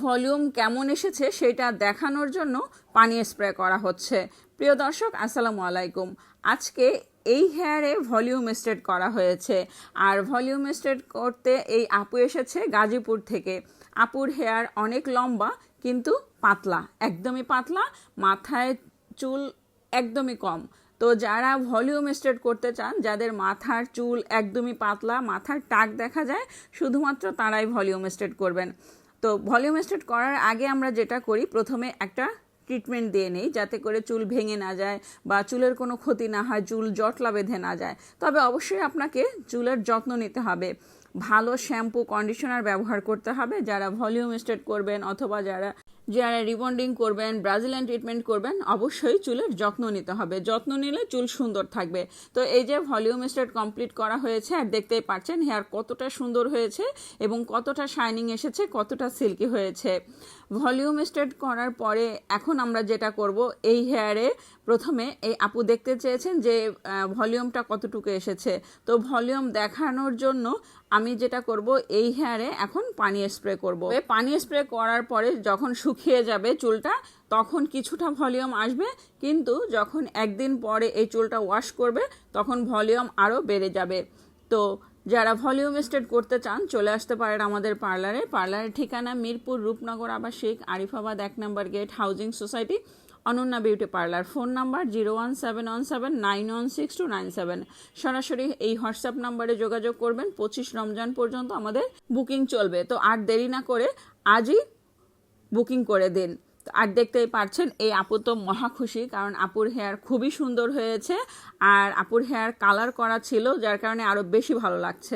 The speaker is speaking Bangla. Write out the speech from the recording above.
ভলিউম কেমন এসেছে সেটা দেখানোর জন্য পানি স্প্রে করা হচ্ছে। প্রিয় দর্শক, আসসালামু আলাইকুম। আজকে এই হেয়ারে ভলিউম স্টেট করা হয়েছে। আর ভলিউম স্টেট করতে এই আপু এসেছে গাজীপুর থেকে। আপুর হেয়ার অনেক লম্বা, কিন্তু পাতলা, একদমই পাতলা, মাথায় চুল একদমই কম। তো যারা ভলিউম স্ট্রেট করতে চান, যাদের মাথার চুল একদমই পাতলা, মাথার টাক দেখা যায়, শুধুমাত্র তারাই ভলিউম স্ট্রেট করবেন। তো ভলিউম স্টার্ট করার আগে আমরা যেটা করি, প্রথমে একটা ট্রিটমেন্ট দিয়ে নেই, যাতে করে চুল ভেঙে না যায় বা চুলের কোনো ক্ষতি না হয়, চুল জটলা বেঁধে না যায়। তবে অবশ্যই আপনাকে চুলের যত্ন নিতে হবে। ভালো শ্যাম্পু, কন্ডিশনার ব্যবহার করতে হবে। যারা ভলিউম স্টার্ট করবেন অথবা যারা যারা রিবন্ডিং করবেন ব্রাজিলিয়ান ট্রিটমেন্ট করবেন, অবশ্যই চুলের যত্ন নিতে হবে। যত্ন নিলে চুল সুন্দর থাকবে। তো এই যে ভলিউম স্টেট কমপ্লিট করা হয়েছে, আর দেখতেই পাচ্ছেন হেয়ার কতটা সুন্দর হয়েছে এবং কতটা শাইনিং এসেছে, কতটা সিল্কি হয়েছে। ভলিউম স্টেট করার পরে এখন আমরা যেটা করব, এই হেয়ারে প্রথমে এই আপু দেখতে চেয়েছেন যে ভলিউমটা কতটুকু এসেছে। তো ভলিউম দেখানোর জন্য আমি যেটা করব, এই হেয়ারে এখন পানি স্প্রে করব। পানি স্প্রে করার পরে যখন শুকিয়ে যাবে চুলটা, তখন কিছুটা ভলিউম আসবে। কিন্তু যখন একদিন পরে এই চুলটা ওয়াশ করবে, তখন ভলিউম আরও বেড়ে যাবে। তো যারা ভলিউম স্টেট করতে চান, চলে আসতে পারেন আমাদের পার্লারে। পার্লারের ঠিকানা মিরপুর রূপনগর আবাসিক, আরিফাবাদ এক নম্বর gate, housing society, Ananya beauty parlour. Phone number zero one seven one seven nine one six two nine seven. সরাসরি এই হোয়াটসঅ্যাপ নাম্বারে যোগাযোগ করবেন। পঁচিশ রমজান পর্যন্ত আমাদের বুকিং চলবে। তো আর দেরি না করে আজই বুকিং করে দিন। আর দেখতেই পারছেন, এই আপু তো মহা খুশি, কারণ আপুর হেয়ার খুবই সুন্দর হয়েছে, আর আপুর হেয়ার কালার করা ছিল, যার কারণে আরও বেশি ভালো লাগছে।